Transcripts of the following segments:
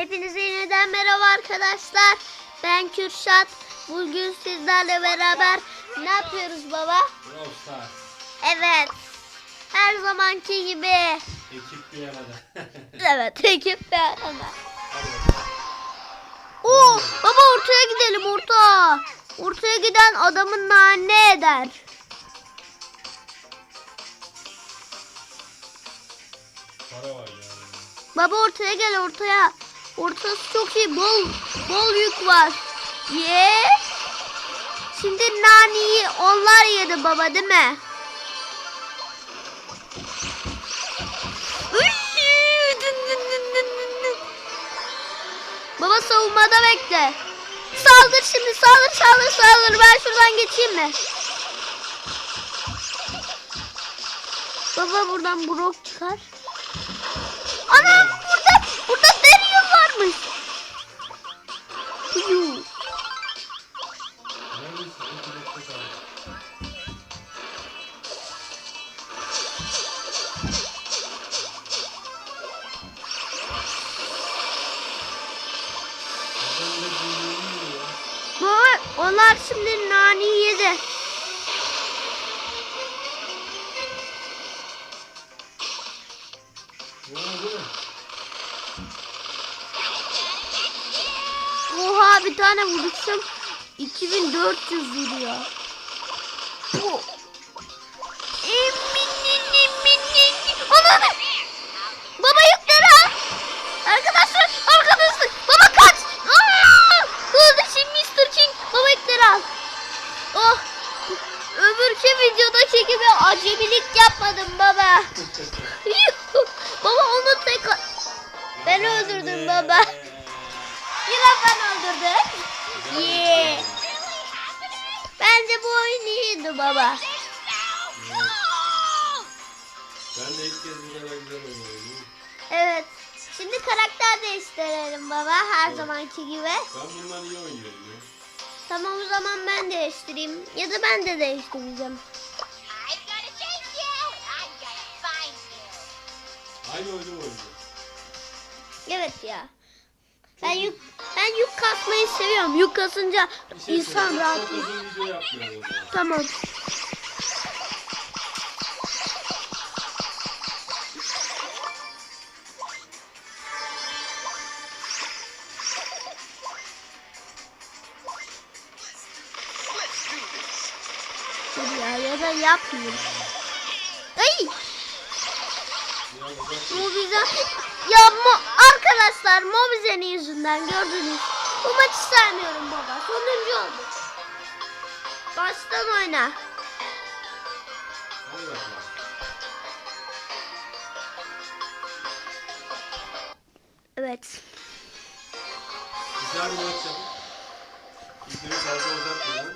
Hepinize yeniden merhaba arkadaşlar. Ben Kürşat. Bugün sizlerle beraber ne yapıyoruz baba? Brawl Stars. Evet. Her zamanki gibi. Ekip bir arada. Evet ekip. Hadi bakalım. Oo, baba ortaya gidelim orta. Ortaya giden adamın ne eder? Para var yani. Baba ortaya gel ortaya. Ortası çok iyi. Bol bol yük var. Ye. Şimdi naniyi onlar yedi baba değil mi? Baba savunmada bekle. Saldır şimdi saldır saldır saldır. Ben şuradan geçeyim mi? Baba buradan brok çıkar. Onlar şimdi nani yedi. Oha bir tane vuruşum 2400 vuruyor. Bu. Eminini minini. Ananı. Ben öldürdüm baba. Yine ben öldürdüm. Yeah. Bence bu oyun iyiydi baba. Ben de ilk kez bu kadar güzel oynuyorum. Evet. Şimdi karakter değiştirelim baba her zamanki gibi. Ben bundan iyi oynuyorum ya. Tamam o zaman ben değiştireyim. Ya da ben de değiştireceğim. Chase you. Find you. Aynı oyunu mu oynuyor? Evet ya. Ben yük ben yük kasmayı seviyorum. Yük kasınca Bir şey insan söyleyeyim, rahat. Çok uzun video. Tamam. Dur ya ya da yapmayayım. Ay! Biraz uzak. Mobizen ya mo arkadaşlar Mobizen'in yüzünden gördünüz. Bu maçı sevmiyorum baba. Sonuncu olduk. Baştan oyna. Evet. Güzel bir maç yapın. Videoyu fazla uzatmayalım.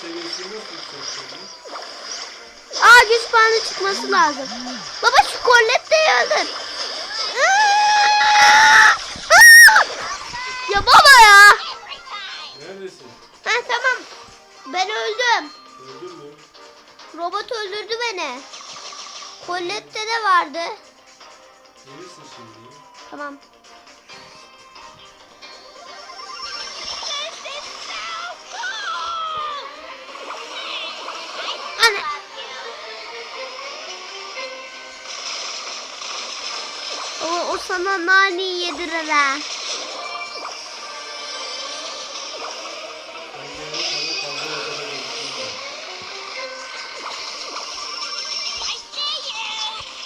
Seviyesini nasıl yükselteceğim? Aa güç puanı çıkması lazım. Baba şu öldür. Aa! Aa! Ya baba ya. Neredesin? Ha tamam. Ben öldüm. Öldün mü? Robot öldürdü beni. Colette de vardı. Gelirsin şimdi. Tamam. O, o sana nani yedirir ha.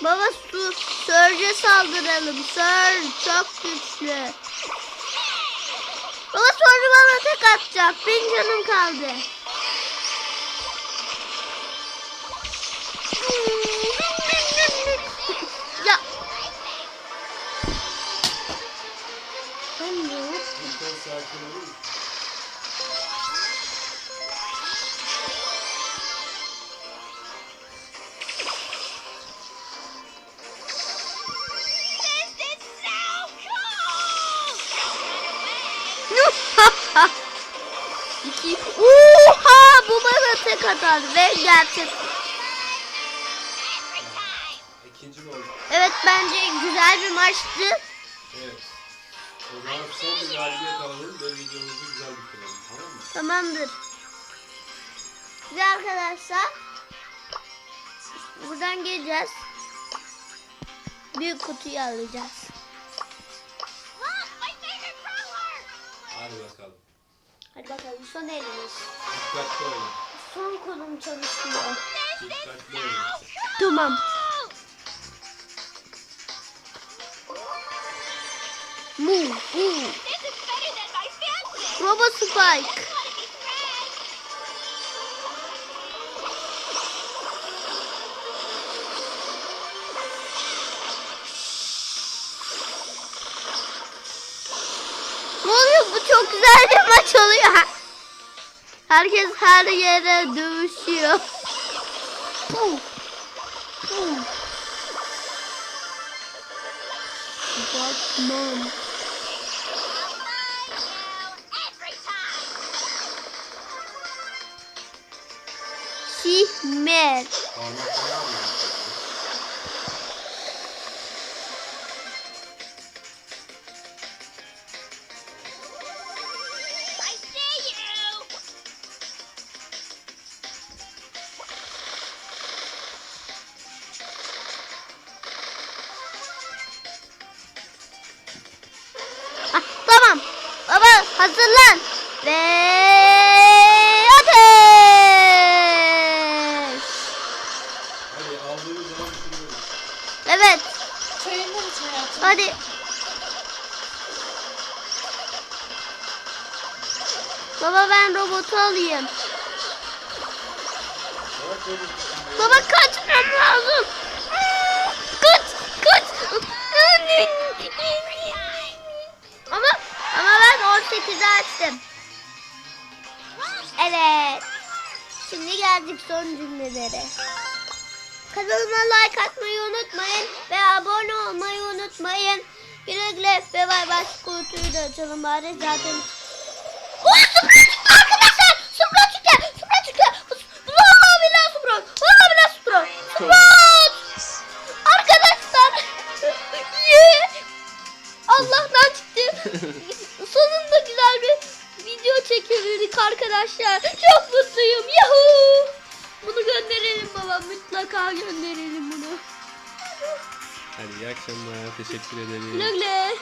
Baba su, Sörce saldıralım. Sör çok güçlü. Baba sonra bana tek atacak. Benim canım kaldı. ya. Ben ne? Lütfen sakin olur musun? tek atar ve gerçek. İkinci oldu? Evet bence güzel bir maçtı. Evet. O zaman son bir galibiyet alalım ve videomuzu güzel bitirelim. Tamam mı? Tamamdır. Ve arkadaşlar buradan geleceğiz. Büyük kutuyu alacağız. Hadi bakalım. Hadi bakalım son elimiz. Dikkatli olun. Son kolum çalışmıyor. Dikkatli olun. Tamam. My fancy. Robo Spike. Oluyor? Bu çok güzel bir maç oluyor. Herkes her yere dövüşüyor. Pum. Pum. Batman. I'll hazırlan. Ve ateş. Hadi aldığımız zaman bitiriyoruz. Evet. Çayını iç hayatım. Hadi. Baba ben robotu alayım. Baba kaçmam lazım. 18'i açtım. Evet. Şimdi geldik son cümlelere. Kanalıma like atmayı unutmayın ve abone olmayı unutmayın. Güle güle ve bay bay. Kutuyu da açalım bari zaten. Oh, Supra arkadaşlar. Çok mutluyum. Yahoo. Bunu gönderelim baba. Mutlaka gönderelim bunu. Hadi iyi akşamlar. Teşekkür ederim. Güle güle.